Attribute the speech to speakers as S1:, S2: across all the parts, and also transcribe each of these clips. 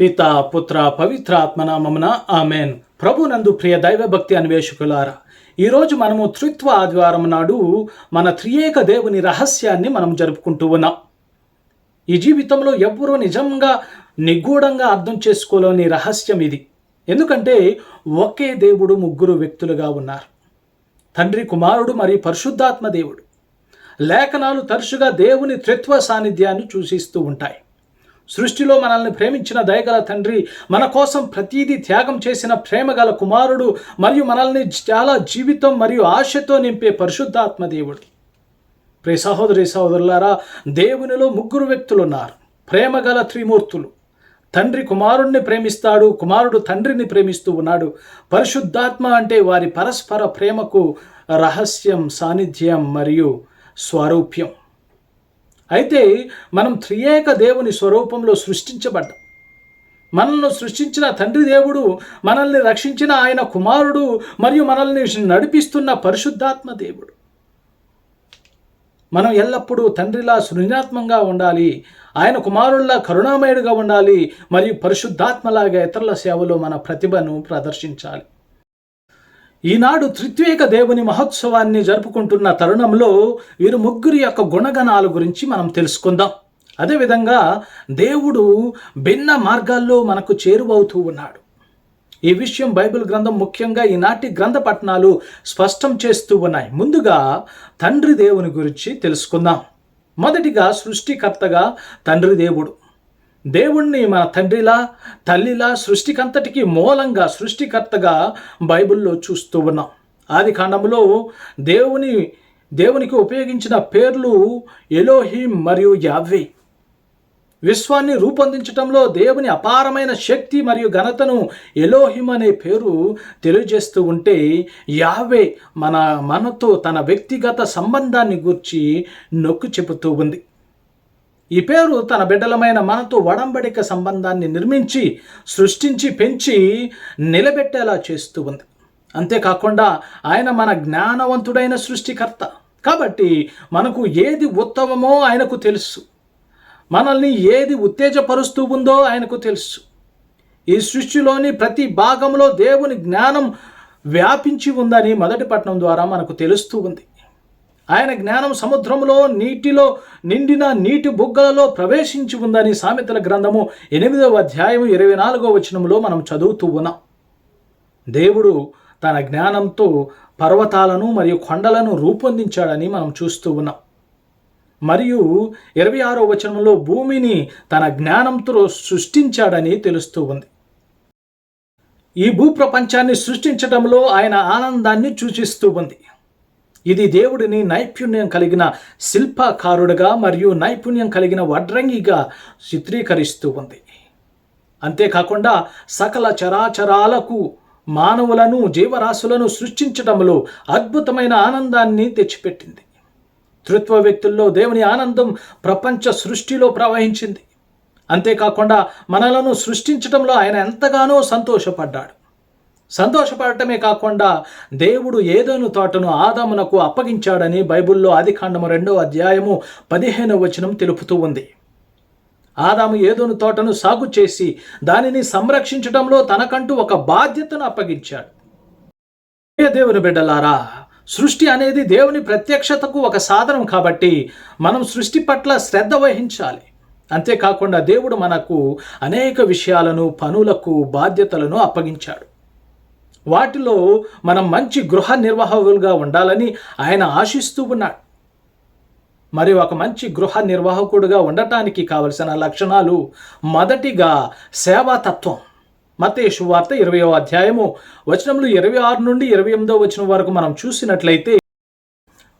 S1: పిత పుత్ర పవిత్ర ఆత్మనామమున ఆమెన్. ప్రభునందు ప్రియ దైవభక్తి అన్వేషకులారా ఈరోజు మనము త్రిత్వ ఆదివారం నాడు మన త్రియేక దేవుని రహస్యాన్ని మనం జరుపుకుంటూ ఉన్నాం. ఈ జీవితంలో ఎవ్వరూ నిజంగా నిగూఢంగా అర్థం చేసుకోలేని రహస్యం ఇది. ఎందుకంటే ఒకే దేవుడు ముగ్గురు వ్యక్తులుగా ఉన్నారు. తండ్రి కుమారుడు మరియు పరిశుద్ధాత్మ దేవుడు. లేఖనాలు తరచుగా దేవుని త్రిత్వ సాన్నిధ్యాన్ని సూచిస్తూ ఉంటాయి. సృష్టిలో మనల్ని ప్రేమించిన దయగల తండ్రి మన కోసం ప్రతీదీ త్యాగం చేసిన ప్రేమగల కుమారుడు మరియు మనల్ని చాలా జీవితం మరియు ఆశతో నింపే పరిశుద్ధాత్మ దేవుడు. ప్రే సహోదరి సహోదరులారా దేవునిలో ముగ్గురు వ్యక్తులు ఉన్నారు ప్రేమగల త్రిమూర్తులు. తండ్రి కుమారుణ్ణి ప్రేమిస్తాడు కుమారుడు తండ్రిని ప్రేమిస్తూ ఉన్నాడు. పరిశుద్ధాత్మ అంటే వారి పరస్పర ప్రేమకు రహస్యం సాన్నిధ్యం మరియు స్వారూప్యం. అయితే మనం త్రియేక దేవుని స్వరూపంలో సృష్టించబడ్డాం. మనల్ని సృష్టించిన తండ్రి దేవుడు మనల్ని రక్షించిన ఆయన కుమారుడు మరియు మనల్ని నడిపిస్తున్న పరిశుద్ధాత్మ దేవుడు. మనం ఎల్లప్పుడూ తండ్రిలా సృజనాత్మకంగా ఉండాలి ఆయన కుమారుల్లా కరుణామయుడిగా ఉండాలి మరియు పరిశుద్ధాత్మలాగా ఇతరుల సేవలో మన ప్రతిభను ప్రదర్శించాలి. ఈనాడు త్రిత్వేక దేవుని మహోత్సవాన్ని జరుపుకుంటున్న తరుణంలో వీరు ముగ్గురి యొక్క గుణగణాల గురించి మనం తెలుసుకుందాం. అదేవిధంగా దేవుడు భిన్న మార్గాల్లో మనకు చేరువవుతూ ఉన్నాడు. ఈ విషయం బైబిల్ గ్రంథం ముఖ్యంగా ఈనాటి గ్రంథ పట్టణాలు స్పష్టం చేస్తూ ఉన్నాయి. ముందుగా తండ్రి దేవుని గురించి తెలుసుకుందాం. మొదటిగా సృష్టికర్తగా తండ్రి దేవుడు. దేవుణ్ణి మన తండ్రిలా తల్లిలా సృష్టికంతటికి మూలంగా సృష్టికర్తగా బైబిల్లో చూస్తూ ఉన్నాం. ఆది కాండంలో దేవుని దేవునికి ఉపయోగించిన పేర్లు ఎలోహిం మరియు యావ్వే. విశ్వాన్ని రూపొందించటంలో దేవుని అపారమైన శక్తి మరియు ఘనతను ఎలోహిం అనే పేరు తెలియజేస్తూ ఉంటే యావే మన మనతో తన వ్యక్తిగత సంబంధాన్ని గూర్చి నొక్కు చెబుతూ ఉంది. ఈ పేరు తన బిడ్డలమైన మనతో వడంబడిక సంబంధాన్ని నిర్మించి సృష్టించి పెంచి నిలబెట్టేలా చేస్తూ ఉంది. అంతేకాకుండా ఆయన మన జ్ఞానవంతుడైన సృష్టికర్త. కాబట్టి మనకు ఏది ఉత్తమమో ఆయనకు తెలుసు. మనల్ని ఏది ఉత్తేజపరుస్తూ ఉందో ఆయనకు తెలుసు. ఈ సృష్టిలోని ప్రతి భాగంలో దేవుని జ్ఞానం వ్యాపించి ఉందని మొదటి పట్టణం ద్వారా మనకు తెలుస్తూ ఉంది. ఆయన జ్ఞానం సముద్రంలో నీటిలో నిండిన నీటి బుగ్గలలో ప్రవేశించి ఉందని సామెతల గ్రంథము ఎనిమిదవ అధ్యాయం ఇరవై నాలుగో వచనంలో మనం చదువుతూ ఉన్నాం. దేవుడు తన జ్ఞానంతో పర్వతాలను మరియు కొండలను రూపొందించాడని మనం చూస్తూ ఉన్నాం. మరియు ఇరవై ఆరో వచనంలో భూమిని తన జ్ఞానంతో సృష్టించాడని తెలుస్తూ ఉంది. ఈ భూప్రపంచాన్ని సృష్టించడంలో ఆయన ఆనందాన్ని సూచిస్తూ ఉంది. ఇది దేవుడిని నైపుణ్యం కలిగిన శిల్పకారుడుగా మరియు నైపుణ్యం కలిగిన వడ్రంగిగా చిత్రీకరిస్తూ ఉంది. అంతేకాకుండా సకల చరాచరాలకు మానవులను జీవరాశులను సృష్టించడంలో అద్భుతమైన ఆనందాన్ని తెచ్చిపెట్టింది. తృత్వ వ్యక్తుల్లో దేవుని ఆనందం ప్రపంచ సృష్టిలో ప్రవహించింది. అంతేకాకుండా మనలను సృష్టించడంలో ఆయన ఎంతగానో సంతోషపడ్డాడు. సంతోషపడటమే కాకుండా దేవుడు ఏదోను తోటను ఆదామునకు అప్పగించాడని బైబిల్లో ఆదికాండము రెండో అధ్యాయము పదిహేను వచనం తెలుపుతూ ఉంది. ఆదాము ఏదోను తోటను సాగు చేసి దానిని సంరక్షించడంలో తనకంటూ ఒక బాధ్యతను అప్పగించాడు. ఏ దేవుని బిడ్డలారా సృష్టి అనేది దేవుని ప్రత్యక్షతకు ఒక సాధనం కాబట్టి మనం సృష్టి పట్ల శ్రద్ధ వహించాలి. అంతేకాకుండా దేవుడు మనకు అనేక విషయాలను పనులకు బాధ్యతలను అప్పగించాడు. వాటిలో మనం మంచి గృహ నిర్వాహకులుగా ఉండాలని ఆయన ఆశిస్తూ ఉన్నాడు. మరి ఒక మంచి గృహ నిర్వాహకుడుగా ఉండటానికి కావలసిన లక్షణాలు మొదటిగా సేవాతత్వం మతేషు వార్త ఇరవయో అధ్యాయము వచనములు ఇరవై ఆరు నుండి ఇరవై ఎనిమిదో వచనం వరకు మనం చూసినట్లయితే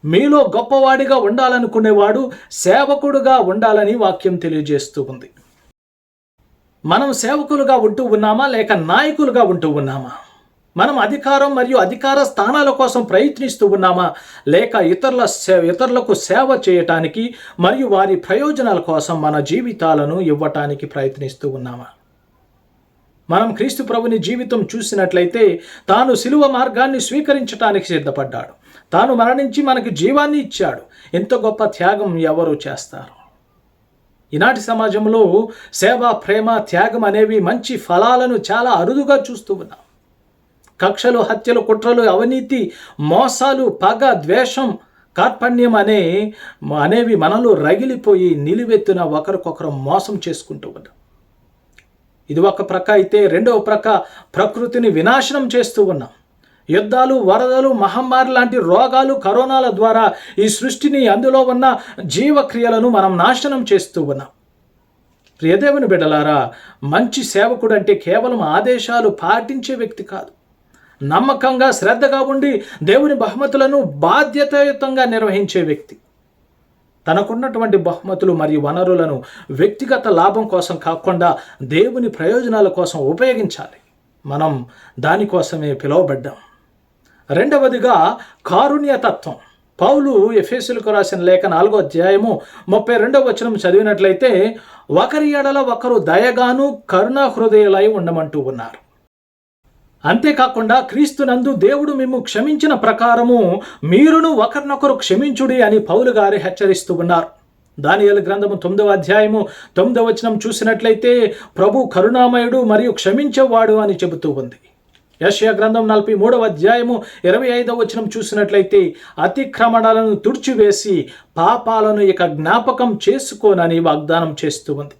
S1: మీలో గొప్పవాడిగా ఉండాలనుకునేవాడు సేవకుడుగా ఉండాలని వాక్యం తెలియజేస్తూ ఉంది. మనం సేవకులుగా ఉంటూ ఉన్నామా లేక నాయకులుగా ఉంటూ ఉన్నామా? మనం అధికారం మరియు అధికార స్థానాల కోసం ప్రయత్నిస్తూ ఉన్నామా? లేక ఇతరుల ఇతరులకు సేవ చేయటానికి మరియు వారి ప్రయోజనాల కోసం మన జీవితాలను ఇవ్వటానికి ప్రయత్నిస్తూ ఉన్నామా? మనం క్రీస్తు ప్రభుని జీవితం చూసినట్లయితే తాను శిలువ మార్గాన్ని స్వీకరించటానికి సిద్ధపడ్డాడు. తాను మరణించి మనకు జీవాన్ని ఇచ్చాడు. ఎంత గొప్ప త్యాగం ఎవరు చేస్తారు? ఈనాటి సమాజంలో సేవ ప్రేమ త్యాగం అనేవి మంచి ఫలాలను చాలా అరుదుగా చూస్తూ ఉన్నాం. కక్షలు హత్యలు కుట్రలు అవినీతి మోసాలు పగ ద్వేషం కార్పణ్యం అనే అనేవి మనలో రగిలిపోయి నిలువెత్తున ఒకరికొకరు మోసం చేసుకుంటూ ఉన్నాం ఇది ఒక ప్రక్క అయితే రెండవ ప్రక్క ప్రకృతిని వినాశనం చేస్తూ ఉన్నాం. యుద్ధాలు వరదలు మహమ్మారి లాంటి రోగాలు కరోనాల ద్వారా ఈ సృష్టిని అందులో ఉన్న జీవక్రియలను మనం నాశనం చేస్తూ ఉన్నాం. ప్రియదేవుని బిడ్డలారా మంచి సేవకుడు అంటే కేవలం ఆదేశాలు పాటించే వ్యక్తి కాదు. నమ్మకంగా శ్రద్ధగా ఉండి దేవుని బహుమతులను బాధ్యతాయుతంగా నిర్వహించే వ్యక్తి. తనకున్నటువంటి బహుమతులు మరియు వనరులను వ్యక్తిగత లాభం కోసం కాకుండా దేవుని ప్రయోజనాల కోసం ఉపయోగించాలి. మనం దానికోసమే పిలువబడ్డాం. రెండవదిగా కారుణ్యతత్వం పౌలు ఎఫ్ఎస్లకు రాసిన లేఖ నాలుగో అధ్యాయము ముప్పై రెండవ వచనం చదివినట్లయితే ఒకరి ఎడల ఒకరు దయగాను కరుణా హృదయలై ఉండమంటూ ఉన్నారు. అంతేకాకుండా క్రీస్తునందు దేవుడు మేము క్షమించిన ప్రకారము మీరును ఒకరినొకరు క్షమించుడి అని పౌలు గారు హెచ్చరిస్తూ ఉన్నారు. దానియలు గ్రంథము తొమ్మిదవ అధ్యాయము తొమ్మిదవ వచనం చూసినట్లయితే ప్రభు కరుణామయుడు మరియు క్షమించేవాడు అని చెబుతూ ఉంది. యశ్యా గ్రంథం నలభై మూడవ అధ్యాయము ఇరవై ఐదవ వచనం చూసినట్లయితే అతిక్రమణాలను తుడిచివేసి పాపాలను ఇక జ్ఞాపకం చేసుకోనని వాగ్దానం చేస్తూ ఉంది.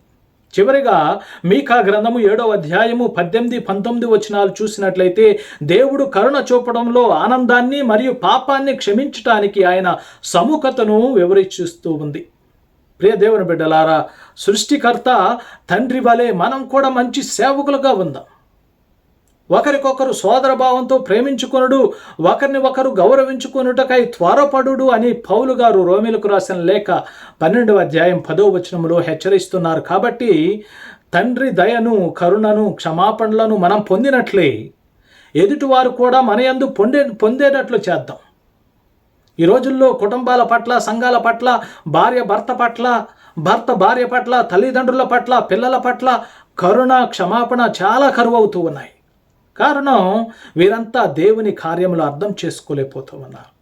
S1: చివరిగా మీకా గ్రంథము ఏడవ అధ్యాయము పద్దెనిమిది పంతొమ్మిది వచనాలు చూసినట్లయితే దేవుడు కరుణ చూపడంలో ఆనందాన్ని మరియు పాపాన్ని క్షమించటానికి ఆయన సముఖతను వివరిస్తూ ఉంది. ప్రియ దేవుని బిడ్డలారా సృష్టికర్త తండ్రి వలె మనం కూడా మంచి సేవకులుగా ఉందాం. ఒకరికొకరు సోదర భావంతో ప్రేమించుకొనుడు ఒకరిని ఒకరు గౌరవించుకొనుటకై త్వరపడు అని పౌలు గారు రోమిలకు రాసిన లేఖ పన్నెండవ అధ్యాయం పదో వచనంలో హెచ్చరిస్తున్నారు. కాబట్టి తండ్రి దయను కరుణను క్షమాపణలను మనం పొందినట్లే. ఎదుటివారు కూడా మన యందు పొందే పొందేటట్లు చేద్దాం. ఈ రోజుల్లో కుటుంబాల పట్ల సంఘాల పట్ల భార్య భర్త పట్ల భర్త భార్య పట్ల తల్లిదండ్రుల పట్ల పిల్లల పట్ల కరుణ క్షమాపణ చాలా కరువు అవుతూ ఉన్నాయి. కారణం వీరంతా దేవుని కార్యములు అర్థం చేసుకోలేకపోతూ ఉన్నారు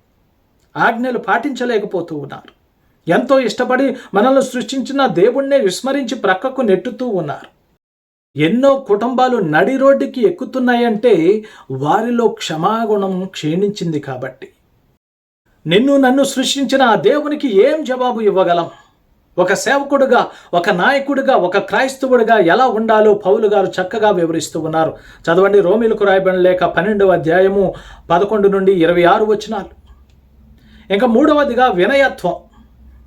S1: ఆజ్ఞలు పాటించలేకపోతూ ఉన్నారు. ఎంతో ఇష్టపడి మనల్ని సృష్టించిన దేవుణ్ణే విస్మరించి ప్రక్కకు నెట్టుతూ ఉన్నారు. ఎన్నో కుటుంబాలు నడి రోడ్డుకి ఎక్కుతున్నాయంటే వారిలో క్షమాగుణం క్షీణించింది కాబట్టి. నిన్ను నన్ను సృష్టించిన ఆ దేవునికి ఏం జవాబు ఇవ్వగలం? ఒక సేవకుడుగా ఒక నాయకుడిగా ఒక క్రైస్తవుడిగా ఎలా ఉండాలో పౌలు గారు చక్కగా వివరిస్తూ ఉన్నారు. చదవండి రోమిలకు రాయబడిన లేక పన్నెండవ అధ్యాయము పదకొండు నుండి ఇరవై ఆరు వచనాలు. ఇంకా మూడవదిగా వినయత్వం.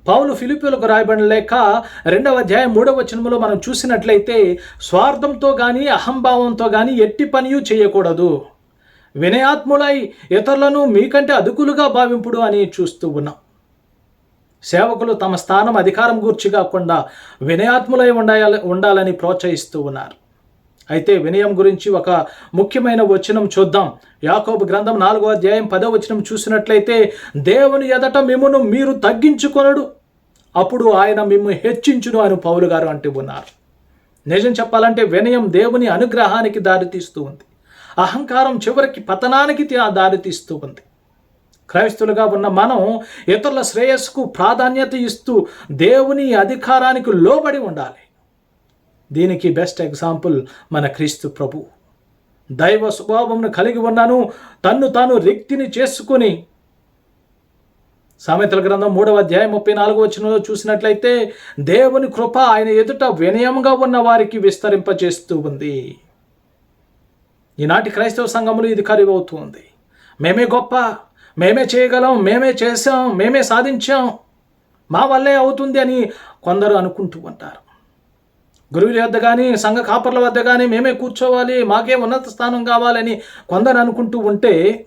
S1: పౌలు ఫిలిపిలకు రాయబడిన లేక రెండవ అధ్యాయం మూడవ వచనంలో మనం చూసినట్లయితే స్వార్థంతో కానీ అహంభావంతో కానీ ఎట్టి పనియు చేయకూడదు. వినయాత్ములై ఇతరులను మీకంటే అదుకులుగా భావింపుడు అని చూస్తూ ఉన్నాం. సేవకులు తమ స్థానం అధికారం గూర్చి కాకుండా వినయాత్ములై ఉండాలి ఉండాలని ప్రోత్సహిస్తూ ఉన్నారు. అయితే వినయం గురించి ఒక ముఖ్యమైన వచనం చూద్దాం. యాకోబు గ్రంథం నాలుగో అధ్యాయం పదో వచనం చూసినట్లయితే దేవుని ఎదట మిమ్మును మీరు తగ్గించుకొనడు అప్పుడు ఆయన మిమ్ము హెచ్చించును అని పౌలు గారు అంటూ ఉన్నారు. నిజం చెప్పాలంటే వినయం దేవుని అనుగ్రహానికి దారితీస్తూ ఉంది. అహంకారం చివరికి పతనానికి దారితీస్తూ ఉంది. క్రైస్తులుగా ఉన్న మనం ఇతరుల శ్రేయస్సుకు ప్రాధాన్యత ఇస్తూ దేవుని అధికారానికి లోబడి ఉండాలి. దీనికి బెస్ట్ ఎగ్జాంపుల్ మన క్రీస్తు ప్రభు. దైవ స్వభావంను కలిగి ఉన్నాను తన్ను తాను రిక్తిని చేసుకుని. సామెతల గ్రంథం మూడవ అధ్యాయం ముప్పై నాలుగో వచ్చినలో చూసినట్లయితే దేవుని కృప ఆయన ఎదుట వినయంగా ఉన్న వారికి విస్తరింపజేస్తూ ఉంది. ఈనాటి క్రైస్తవ సంఘములు ఇది కరివవుతుంది మేమే గొప్ప మేమే చేయగలం మేమే చేసాం మేమే సాధించాం. మా వల్లే అవుతుంది అని కొందరు అనుకుంటూ ఉంటారు. గురువుల వద్ద కానీ సంఘ కాపర్ల వద్ద కానీ మేమే కూర్చోవాలి మాకే ఉన్నత స్థానం కావాలని కొందరు అనుకుంటూ ఉంటే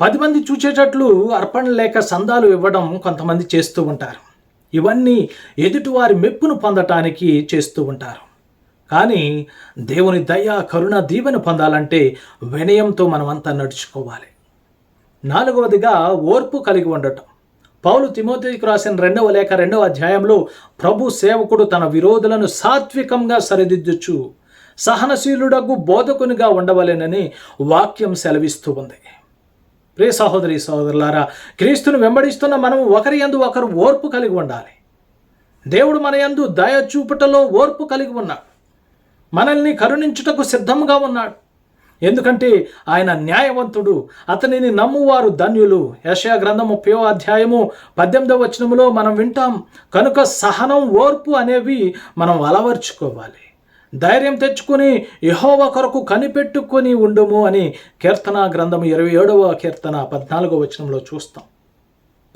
S1: పది మంది చూచేటట్లు అర్పణ లేక సందాలు ఇవ్వడం కొంతమంది చేస్తూ ఉంటారు. ఇవన్నీ ఎదుటివారి మెప్పును పొందటానికి చేస్తూ ఉంటారు. కానీ దేవుని దయ కరుణ దీవెన పొందాలంటే వినయంతో మనమంతా నడుచుకోవాలి. నాలుగవదిగా ఓర్పు కలిగి ఉండటం. పౌలు తిమోతికి రాసిన రెండవ లేఖ రెండవ అధ్యాయంలో ప్రభు సేవకుడు తన విరోధులను సాత్వికంగా సరిదిద్దుచు సహనశీలుడకు బోధకునిగా ఉండవలేనని వాక్యం సెలవిస్తూ ఉంది. ప్రియ సహోదరి సహోదరులారా క్రీస్తును వెంబడిస్తున్న మనం ఒకరి ఎందు ఒకరు ఓర్పు కలిగి ఉండాలి. దేవుడు మన యందు దయ చూపుటలో ఓర్పు కలిగి ఉన్నాడు మనల్ని కరుణించుటకు సిద్ధంగా ఉన్నాడు. ఎందుకంటే ఆయన న్యాయవంతుడు. అతనిని నమ్మువారు ధన్యులు. యశయా గ్రంథం ముప్పయో అధ్యాయము పద్దెనిమిదవ వచనములో మనం వింటాం కనుక సహనం ఓర్పు అనేవి మనం అలవర్చుకోవాలి. ధైర్యం తెచ్చుకొని యహోవ కొరకు కనిపెట్టుకొని ఉండము అని కీర్తన గ్రంథం ఇరవై ఏడవ కీర్తన పద్నాలుగో వచనంలో చూస్తాం.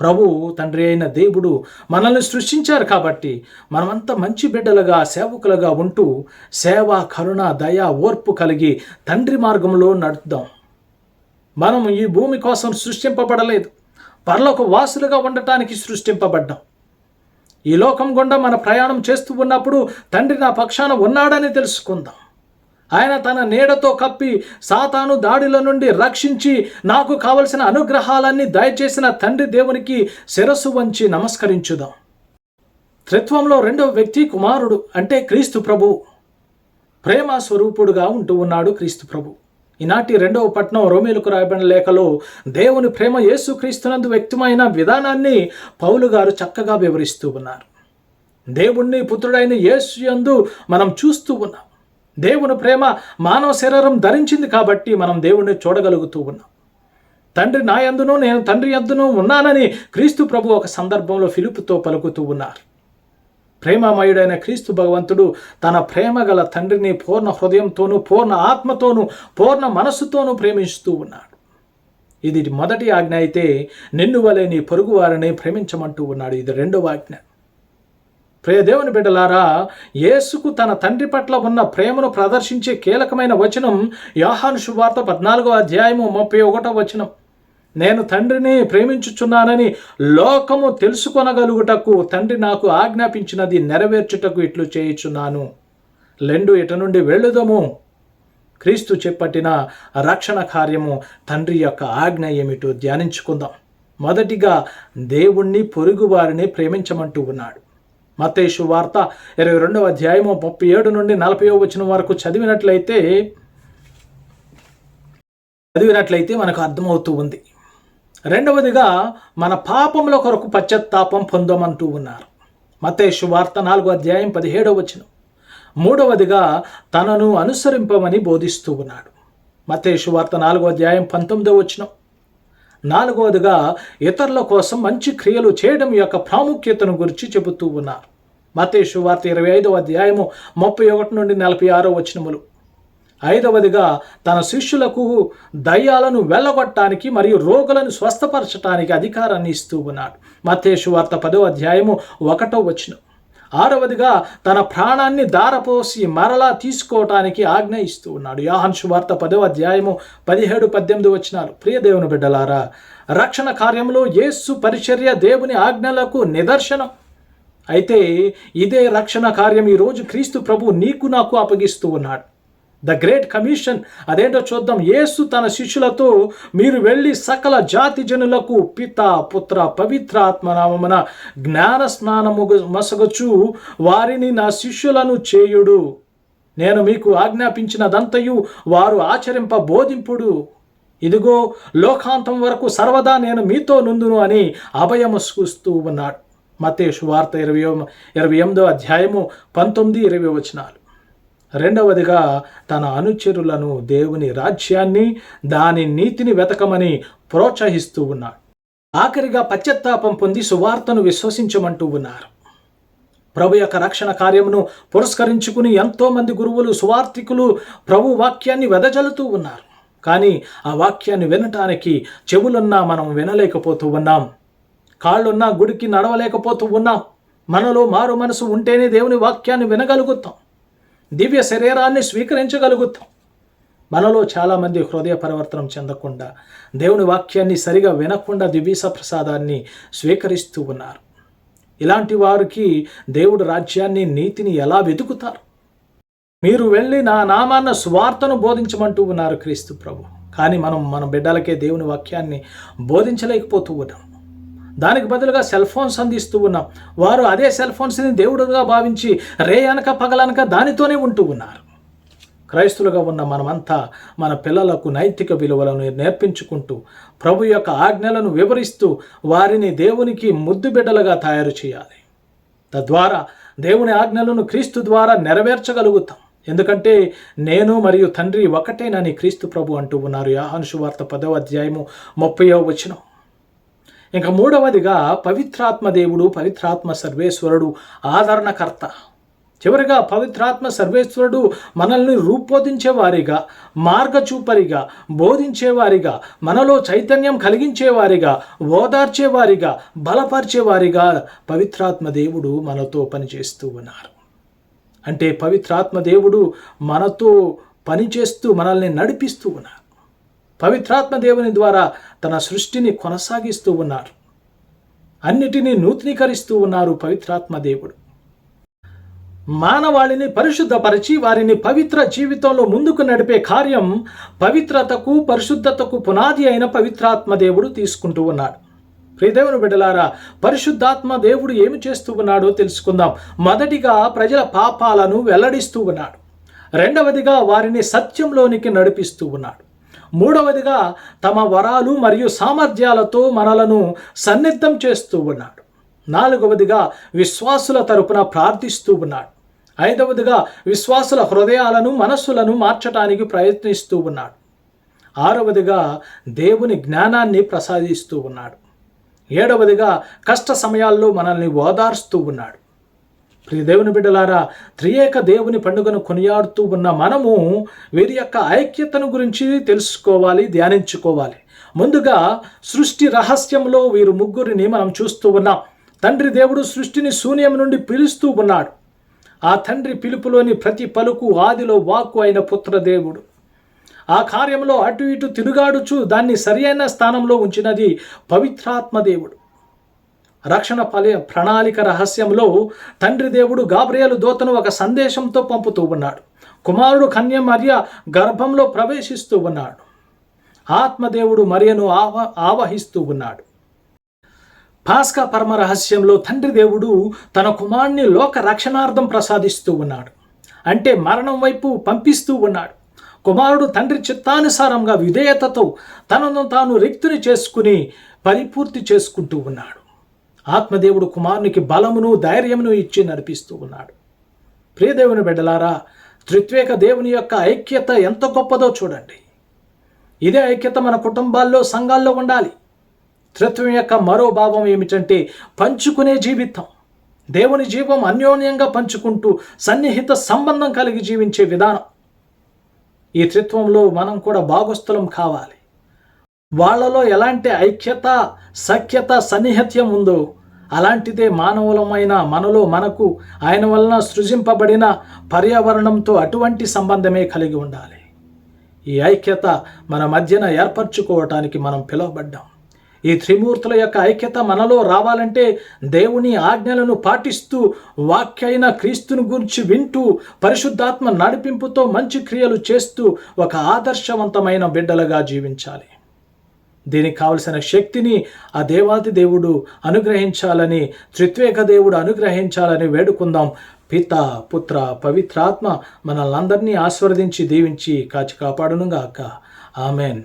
S1: ప్రభు తండ్రి అయిన దేవుడు మనల్ని సృష్టించారు కాబట్టి మనమంతా మంచి బిడ్డలుగా సేవకులుగా ఉంటూ సేవ కరుణ దయ ఓర్పు కలిగి తండ్రి మార్గంలో నడుద్దాం. మనం ఈ భూమి కోసం సృష్టింపబడలేదు. పరలోక వాసులుగా ఉండటానికి సృష్టింపబడ్డాం. ఈ లోకం గుండా మన ప్రయాణం చేస్తూ ఉన్నప్పుడు తండ్రి నా పక్షాన ఉన్నాడని తెలుసుకుందాం. ఆయన తన నీడతో కప్పి సాతాను దాడుల నుండి రక్షించి నాకు కావలసిన అనుగ్రహాలన్నీ దయచేసిన తండ్రి దేవునికి శిరస్సు వంచి నమస్కరించుదాం. త్రిత్వంలో రెండవ వ్యక్తి కుమారుడు అంటే క్రీస్తు ప్రభు. ప్రేమ స్వరూపుడుగా ఉంటూ ఉన్నాడు క్రీస్తు ప్రభు. ఈనాటి రెండవ పట్నం రోమిలకు రాయబడిన లేఖలో దేవుని ప్రేమ యేసు క్రీస్తునందు వ్యక్తమైన విధానాన్ని పౌలు గారు చక్కగా వివరిస్తూ ఉన్నారు. దేవుణ్ణి పుత్రుడైన యేసు యందు మనం చూస్తూ ఉన్నాం. దేవుని ప్రేమ మానవ శరీరం ధరించింది కాబట్టి మనం దేవుణ్ణి చూడగలుగుతూ ఉన్నాం. తండ్రి నా యందును నేను తండ్రి యందును ఉన్నానని క్రీస్తు ప్రభు ఒక సందర్భంలో ఫిలుపుతో పలుకుతూ ఉన్నారు. ప్రేమమయుడైన క్రీస్తు భగవంతుడు తన ప్రేమ గల తండ్రిని పూర్ణ హృదయంతోనూ పూర్ణ ఆత్మతోనూ పూర్ణ మనస్సుతోనూ ప్రేమిస్తూ ఉన్నాడు. ఇది మొదటి ఆజ్ఞ అయితే నిన్ను వలె నీ పొరుగు వారిని ప్రేమించమంటూ ఉన్నాడు. ఇది రెండవ ఆజ్ఞ. ప్రియ దేవుని బిడ్డలారా యేసుకు తన తండ్రి పట్ల ఉన్న ప్రేమను ప్రదర్శించే కీలకమైన వచనం యోహాను శుభార్త పద్నాలుగో అధ్యాయము ముప్పై ఒకటో వచనం. నేను తండ్రిని ప్రేమించుచున్నానని లోకము తెలుసుకొనగలుగుటకు తండ్రి నాకు ఆజ్ఞాపించినది నెరవేర్చుటకు ఇట్లు చేయుచున్నాను. లెండు ఇట నుండి వెళ్ళుదము. క్రీస్తు చెప్పట్టిన రక్షణ కార్యము తండ్రి యొక్క ఆజ్ఞ ఏమిటో ధ్యానించుకుందాం. మొదటిగా దేవుణ్ణి పొరుగువారిని ప్రేమించమంటూ ఉన్నాడు. మతేషు వార్త ఇరవై రెండవ అధ్యాయము ముప్పై ఏడు నుండి నలభై వచ్చిన వరకు చదివినట్లయితే చదివినట్లయితే మనకు అర్థమవుతూ ఉంది. రెండవదిగా మన పాపముల కొరకు పశ్చత్తాపం పొందమంటూ ఉన్నారు. మతేషు వార్త నాలుగో అధ్యాయం పదిహేడవ వచనం. మూడవదిగా తనను అనుసరింపమని బోధిస్తూ ఉన్నాడు. మతేషు వార్త నాలుగో అధ్యాయం పంతొమ్మిదవ వచనం. నాలుగవదిగా ఇతరుల కోసం మంచి క్రియలు చేయడం యొక్క ప్రాముఖ్యతను గురించి చెబుతూ ఉన్నారు. మతేషు వార్త ఇరవై ఐదవ అధ్యాయము ముప్పై ఒకటి నుండి నలభై ఆరో వచనములు. ఐదవదిగా తన శిష్యులకు దయ్యాలను వెళ్ళగొట్టడానికి మరియు రోగులను స్వస్థపరచడానికి అధికారాన్ని ఇస్తూ ఉన్నాడు. మతేషు వార్త పదో అధ్యాయము ఒకటో వచనం. ఆరవదిగా తన ప్రాణాన్ని దారపోసి మరలా తీసుకోవటానికి ఆజ్ఞ ఇస్తూ ఉన్నాడు. యాహన్ శువార్త పదవ అధ్యాయము పదిహేడు పద్దెనిమిది వచ్చినారు ప్రియ దేవుని బిడ్డలారా రక్షణ కార్యంలో యేసు పరిచర్య దేవుని ఆజ్ఞలకు నిదర్శనం. అయితే ఇదే రక్షణ కార్యం ఈరోజు క్రీస్తు ప్రభు నీకు నాకు అప్పగిస్తూ ఉన్నాడు. ద గ్రేట్ కమిషన్ అదేంటో చూద్దాం. యేసు తన శిష్యులతో మీరు వెళ్ళి సకల జాతి జనులకు పిత పుత్ర పవిత్ర ఆత్మనామమున జ్ఞాన స్నానము మసగచు. వారిని నా శిష్యులను చేయుడు. నేను మీకు ఆజ్ఞాపించినదంతయు వారు ఆచరింప బోధింపుడు. ఇదిగో లోకాంతం వరకు సర్వదా నేను మీతో నుందును అని అభయమస్కూస్తూ ఉన్నాడు. మతేషు వార్త ఇరవై ఇరవై ఎనిమిదో అధ్యాయము పంతొమ్మిది ఇరవై వచనాలు. రెండవదిగా తన అనుచరులను దేవుని రాజ్యాన్ని దాని నీతిని వెతకమని ప్రోత్సహిస్తూ ఉన్నాడు. ఆఖరిగా పశ్చత్తాపం పొంది సువార్తను విశ్వసించమంటూ ఉన్నారు. ప్రభు యొక్క రక్షణ కార్యమును పురస్కరించుకుని ఎంతోమంది గురువులు సువార్థికులు ప్రభు వాక్యాన్ని వెదజల్లుతూ ఉన్నారు. కానీ ఆ వాక్యాన్ని వినటానికి చెవులున్నా మనం వినలేకపోతూ ఉన్నాం. కాళ్ళున్నా గుడికి నడవలేకపోతూ ఉన్నాం. మనలో మారు మనసు ఉంటేనే దేవుని వాక్యాన్ని వినగలుగుతాం. దివ్య శరీరాన్ని స్వీకరించగలుగుతాం. మనలో చాలామంది హృదయ పరివర్తనం చెందకుండా దేవుని వాక్యాన్ని సరిగా వినకుండా దివ్యస ప్రసాదాన్ని స్వీకరిస్తూ ఉన్నారు. ఇలాంటి వారికి దేవుడు రాజ్యాన్ని నీతిని ఎలా వెతుకుతారు? మీరు వెళ్ళి నా నామాన్న స్వార్థను బోధించమంటూ ఉన్నారు క్రీస్తు ప్రభు. కానీ మనం మన బిడ్డలకే దేవుని వాక్యాన్ని బోధించలేకపోతూ ఉన్నాం. దానికి బదులుగా సెల్ ఫోన్స్ అందిస్తూ ఉన్నాం. వారు అదే సెల్ ఫోన్స్ని దేవుడుగా భావించి రే అనక పగలనక దానితోనే ఉంటూ ఉన్నారు. క్రైస్తులుగా ఉన్న మనమంతా మన పిల్లలకు నైతిక విలువలను నేర్పించుకుంటూ ప్రభు యొక్క ఆజ్ఞలను వివరిస్తూ వారిని దేవునికి ముద్దు బిడ్డలుగా తయారు చేయాలి. తద్వారా దేవుని ఆజ్ఞలను క్రీస్తు ద్వారా నెరవేర్చగలుగుతాం. ఎందుకంటే నేను మరియు తండ్రి ఒకటేనని క్రీస్తు ప్రభు అంటూ ఉన్నారు. యాహాను వార్త పదవ అధ్యాయము ముప్పయో వచనం. ఇంకా మూడవదిగా పవిత్రాత్మ దేవుడు పవిత్రాత్మ సర్వేశ్వరుడు ఆదరణకర్త. చివరిగా పవిత్రాత్మ సర్వేశ్వరుడు మనల్ని రూపొందించేవారిగా మార్గచూపరిగా బోధించేవారిగా మనలో చైతన్యం కలిగించేవారిగా ఓదార్చేవారిగా బలపరిచేవారిగా పవిత్రాత్మ దేవుడు మనతో పనిచేస్తూ ఉన్నారు. అంటే పవిత్రాత్మ దేవుడు మనతో పనిచేస్తూ మనల్ని నడిపిస్తూ ఉన్నారు. పవిత్రాత్మ దేవుని ద్వారా తన సృష్టిని కొనసాగిస్తూ ఉన్నారు. అన్నిటినీ నూతనీకరిస్తూ ఉన్నారు పవిత్రాత్మ దేవుడు. మానవాళిని పరిశుద్ధపరిచి వారిని పవిత్ర జీవితంలో ముందుకు నడిపే కార్యం పవిత్రతకు పరిశుద్ధతకు పునాది అయిన పవిత్రాత్మ దేవుడు తీసుకుంటూ ఉన్నాడు. ప్రియదేవుని బిడ్డలారా పరిశుద్ధాత్మ దేవుడు ఏమి చేస్తూ ఉన్నాడో తెలుసుకుందాం. మొదటిగా ప్రజల పాపాలను వెల్లడిస్తూ ఉన్నాడు. రెండవదిగా వారిని సత్యంలోనికి నడిపిస్తూ ఉన్నాడు. మూడవదిగా తమ వరాలు మరియు సామర్థ్యాలతో మనలను సన్నిద్ధం చేస్తూ ఉన్నాడు. నాలుగవదిగా విశ్వాసుల తరపున ప్రార్థిస్తూ ఉన్నాడు. ఐదవదిగా విశ్వాసుల హృదయాలను మనస్సులను మార్చడానికి ప్రయత్నిస్తూ ఉన్నాడు. ఆరవదిగా దేవుని జ్ఞానాన్ని ప్రసాదిస్తూ ఉన్నాడు. ఏడవదిగా కష్ట సమయాల్లో మనల్ని ఓదార్స్తూ ఉన్నాడు. ప్రియ దేవుని బిడ్డలారా త్రియేక దేవుని పండుగను కొనియాడుతూ ఉన్న మనము వీరి యొక్క ఐక్యతను గురించి తెలుసుకోవాలి ధ్యానించుకోవాలి. ముందుగా సృష్టి రహస్యంలో వీరు ముగ్గురిని మనం చూస్తూ ఉన్నాం. తండ్రి దేవుడు సృష్టిని శూన్యం నుండి పిలుస్తూ ఉన్నాడు. ఆ తండ్రి పిలుపులోని ప్రతి పలుకు ఆదిలో వాక్కు అయిన పుత్రదేవుడు ఆ కార్యంలో అటు ఇటు తిరుగాడుచు దాన్ని సరియైన స్థానంలో ఉంచినది పవిత్రాత్మ దేవుడు. రక్షణ ఫల ప్రణాళిక రహస్యంలో తండ్రి దేవుడు గాబ్రియలు దోతను ఒక సందేశంతో పంపుతూ ఉన్నాడు. కుమారుడు కన్య మరియ గర్భంలో ప్రవేశిస్తూ ఉన్నాడు. ఆత్మదేవుడు మరియను ఆవ ఆవహిస్తూ ఉన్నాడు. పాస్కా పరమ రహస్యంలో తండ్రి దేవుడు తన కుమారుని లోక రక్షణార్థం ప్రసాదిస్తూ ఉన్నాడు. అంటే మరణం వైపు పంపిస్తూ ఉన్నాడు. కుమారుడు తండ్రి చిత్తానుసారంగా విధేయతతో తనను తాను రిక్తుని చేసుకుని పరిపూర్తి చేసుకుంటూ ఉన్నాడు. ఆత్మదేవుడు కుమారునికి బలమును ధైర్యమును ఇచ్చి నడిపిస్తూ ఉన్నాడు. ప్రియదేవుని బిడ్డలారా త్రిత్వేక దేవుని యొక్క ఐక్యత ఎంత గొప్పదో చూడండి. ఇదే ఐక్యత మన కుటుంబాల్లో సంఘాల్లో ఉండాలి. త్రిత్వం యొక్క మరో భావం ఏమిటంటే పంచుకునే జీవితం. దేవుని జీవం అన్యోన్యంగా పంచుకుంటూ సన్నిహిత సంబంధం కలిగి జీవించే విధానం. ఈ త్రిత్వంలో మనం కూడా భాగస్థులం కావాలి. వాళ్ళలో ఎలాంటి ఐక్యత సఖ్యత సన్నిహిత్యం ఉందో అలాంటిదే మానవులమైన మనలో మనకు ఆయన వలన సృజింపబడిన పర్యావరణంతో అటువంటి సంబంధమే కలిగి ఉండాలి. ఈ ఐక్యత మన మధ్యన ఏర్పరచుకోవటానికి మనం పిలువబడ్డాం. ఈ త్రిమూర్తుల యొక్క ఐక్యత మనలో రావాలంటే దేవుని ఆజ్ఞలను పాటిస్తూ వాక్యైన క్రీస్తుని గురించి వింటూ పరిశుద్ధాత్మ నడిపింపుతో మంచి క్రియలు చేస్తూ ఒక ఆదర్శవంతమైన బిడ్డలుగా జీవించాలి. దీనికి కావలసిన శక్తిని ఆ దేవాతి దేవుడు అనుగ్రహించాలని త్రిత్వేక దేవుడు అనుగ్రహించాలని వేడుకుందాం. పిత పుత్ర పవిత్రాత్మ మనల్ని అందరినీ ఆస్వర్దించి దీవించి కాచి కాపాడునుగాక. ఆమెన్.